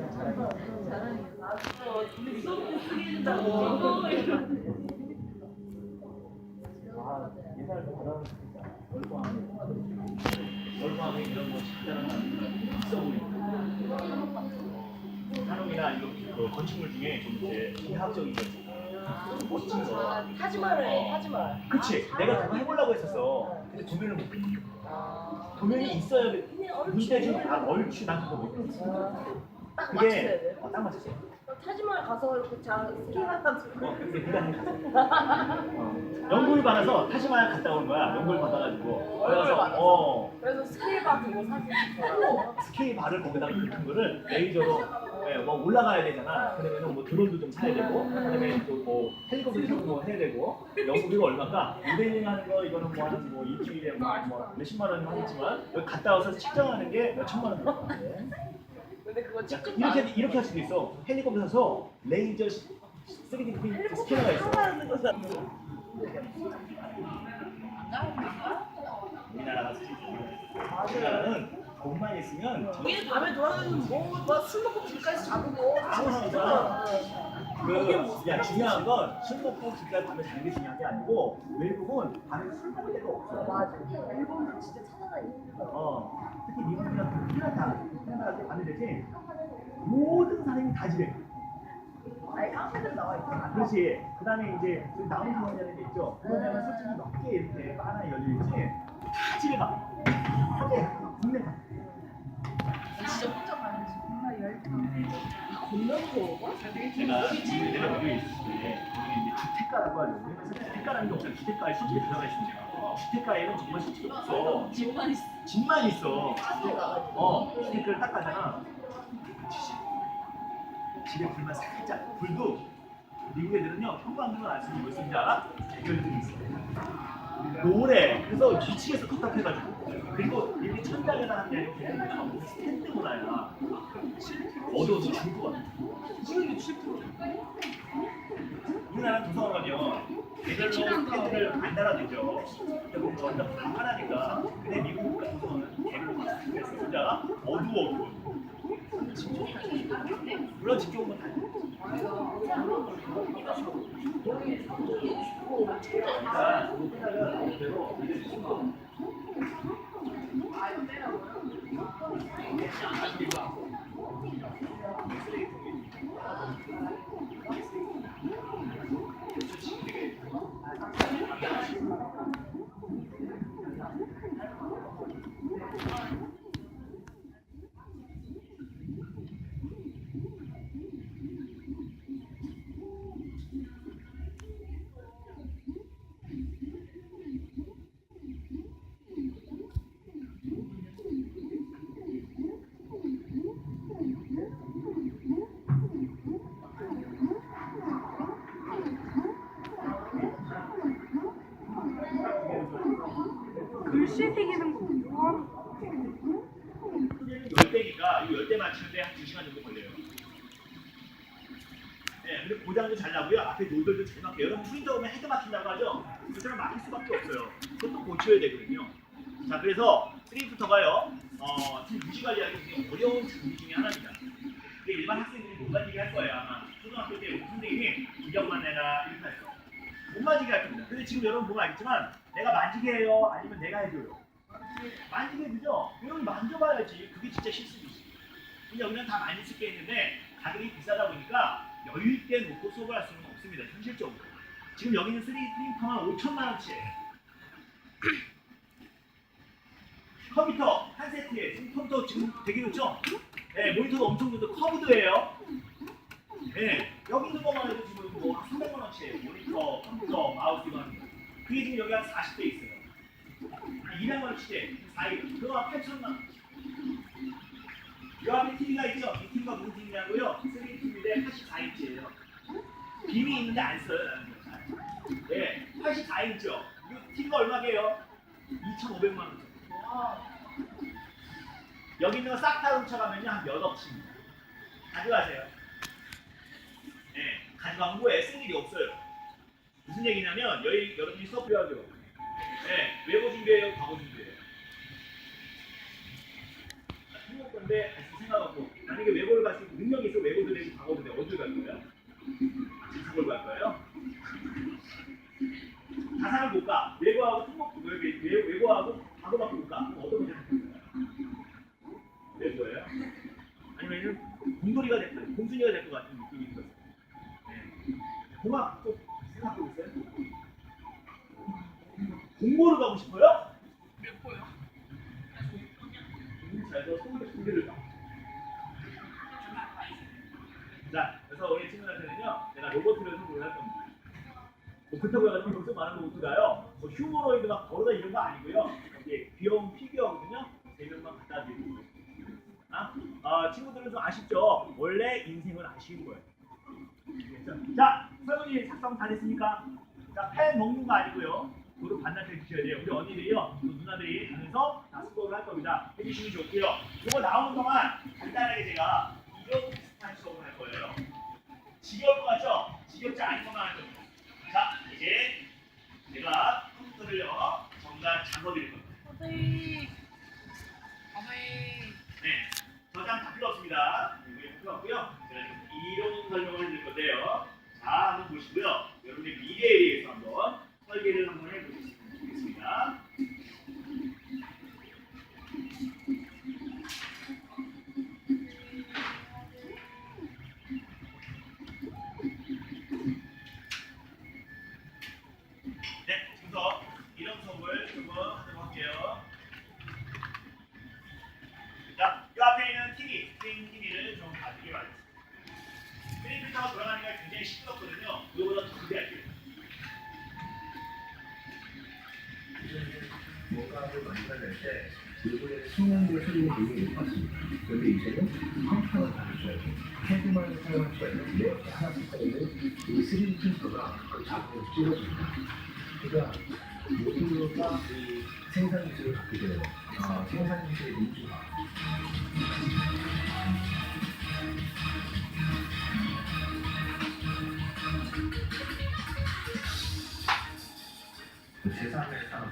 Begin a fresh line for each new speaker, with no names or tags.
아. 월광에 이런 그 건축물 중에 좀 이제 비합적인 거. 좀 멋진 거.
타지마를 해, 타지마.
그치. 내가 그거 해보려고 했었어. 근데 도면을 못 해. 도면이 있어야 돼. 근데 지금 다 얼추 난 그거 못 해.
딱 맞춰야
그게
돼.
어, 딱 맞췄어.
타지마를 가서 이렇게 잘 스키하다
어, 해. 어. 연구를 받아서 타지마야 갔다 온 거야. 연구를 받아가지고.
연구를 받아서?
어.
그래서 스케일바 들고 사진 찍고
스케일 바를 거기다가 붙은 거를 레이저로 예, 뭐 올라가야 되잖아. 그러면 뭐 드론도 좀 사야 되고, 그다음에 또뭐 헬리콥터 타고 뭐 해야 되고, 연구비가 얼마까? 모델링 하는 거 이거는 뭐한뭐 일주일에 뭐, 뭐 몇십만 원 하겠지만 여기 갔다 와서 측정하는 게 몇 천만 원 들어가는데.
근데
야,
직접
이렇게 이렇게 할 수도 있어. 헬리콥터 사서 레이저 시- 3D 프린트 스캐너가 있어. 우리나라가 스트리트. 우리나라는 돈만 있으면
우리 밤에 돌아다니는 뭐술 먹고 길까지 잡고
아무 상관없잖아. 그, 야, 중요한 건 술 먹고 집까지 밤에 자는 게 중요한 게 아니고 외국은 밤에 술 먹을 데가 없어.
맞아. 일본도 진짜 찾아다니기 힘들어.
어, 특히 미국이나 캐나다, 캐나다 때 밤에 되지 모든 사람이 다 집에. 가.
아니 카페들 나와 있잖아.
그렇지. 그 다음에 이제 그 나무 공원이라는 게 있죠. 그거는 솔직히 몇 개 이렇게 하나 열려있지 다 집에 가. 제가 내가 여기 때 여기 이제 주택가라고. 그래서 주택가라는 게 없어요. 주택가에 솔직히 들어가 있습니다. 주택가에는 정말 솔직히 없어.
집만 있어.
집만 있어. 어, 주택가를 딱 가잖아. 집에 불만 살짝. 불도 미국 애들은요 형광등을 안 쓰는 거 쓰는지 알아? 개별등이 있어. 노래. 그래서 미치겠어 답답해가지고. 그리고 이렇게 천장에다 하는 게 아니고 그냥 스탠드 문화야. 어두워서 죽을 것 같아. 지금 7%. 우리나라 도서관이요. 개별로 스탠드를 안 달아주죠. 근데 뭐 완전 불편하니까. 근데 미국 도서관은 개별로 그래서 어두워. 물론 건다 그러니까 그거보다는 그대로 이제 좀
글씨 새기는 거 좋아.
열대 맞추는데 한 2시간 정도 걸려요. 네, 근데 고장도 잘 나고요. 앞에 노들도 잘 막혀요. 여러분 프린터 오면 헤드 막힌다고 하죠? 그처럼 막힐 수밖에 없어요. 그것도 고쳐야 되거든요. 자, 그래서 프린터가요. 어, 지금 유지 관리하기 굉장히 어려운 장비 중에 하나입니다. 근데 일반 학생들이 못 만지게 할 거예요. 아마 초등학교 때 선생님이 기억만 내라 이렇게 할 거예요. 못 만지게 할 겁니다. 근데 지금 여러분 보면 알겠지만 내가 만지게 해요? 아니면 내가 해줘요? 만지게 해주죠? 여러분 만져봐야지. 그게 진짜 실습이지. 근데 여기는 다 많이 쓸게 있는데 가격이 비싸다 보니까 여유 있게 놓고 수업을 할 수는 없습니다. 현실적으로. 지금 여기 있는 3D 프린터는 5천만 원치예요. 컴퓨터 한 세트에 지금 컴퓨터 지금 되게 좋죠? 네, 모니터도 엄청 좋고 커브드예요. 네, 여기 있는 것만 해도 지금 뭐 300만 원치예요. 모니터, 컴퓨터, 마우스 거. 그게 지금 여기 한 40대 있어요. 한 200만 원치대 4일. 그거 한 8천만 원. 이 앞에 TV가 있죠? 이 TV가 무슨 TV냐고요? 3D TV인데 84인치예요. 빔이 있는데 안 써요. 나는 거. 네, 84인치요. 이 TV가 얼마게요? 2,500만 원. 여기 있는 거 싹 다 훔쳐가면요 한 몇 억치입니다. 가져가세요. 네, 가져간 후에 쓸 일이 없어요. 무슨 얘기냐면 여기 여러분이 수업 필요하죠. 네, 외고 준비해요, 과거 준비해요. 자, 한국 건데 없고 만약에 외고를 갈수 있는 능력이 있어 외고도 되고 과거도 되고 어디를 갈 거예요? 이쪽을 갈 거예요? 가상을 못 가. 외고하고 외, 외, 외고하고 과거밖에 못 가. 그럼 어떤 문제 생길 거예요? 아니면 공돌이가 될 거예요. 공순이가 될 것 같은 느낌이 들었어요. 네. 공학 쪽 생각하고 있어요? 공고를 가고 싶어요?
몇 포요?
잘해서 서울대 공대를 가. 자, 그래서 우리 친구들한테는요, 내가 로봇을 선물을 할 겁니다. 뭐 그렇다고 해가지고 엄청 많은 로봇가요, 뭐 휴머노이드 막 걸어다 이런 거 아니고요. 이게 귀여운 피규어거든요. 세 명만 갖다 드리고. 아, 아, 친구들은 좀 아쉽죠? 원래 인생은 아쉬운 거예요. 아시겠죠? 자, 설문지 작성 다 됐습니까? 자, 펜 먹는 거 아니고요. 모두 반납해 주셔야 돼요. 우리 언니들이요, 또 누나들이 가면서 다 수업을 할 겁니다. 해주시면 좋고요. 이거 나오는 동안 간단하게 제가 할 거예요. 지겨울 것 같죠? 지겹지 않은 것만 할 겁니다. 자, 이제 제가 컴퓨터를요, 정말 잠궈드릴 겁니다.
어디? 어디?
네, 저장 다 필요 없습니다. 자, 이 앞에 있는 TV, 스크린 TV를 좀 봐주기 바랍니다. 스크린 필터가 돌아가니까 굉장히 시끄럽거든요. 이거보다 더 크게 할게요.
뭔가를 만들어낼 때 일본의 수능의 소리는 굉장히 높았습니다. 그런데 이제는 컴퓨터를 다루셔야 돼요. 헤드만 사용할 수가 있는데 이렇게 하나씩 써있는 이 3D 프린터가 그 작품을 찍어줍니다. 그러니까 모두가 이 생산 기술을 갖게 되는 어, 생산 기술의 그 제3의 산업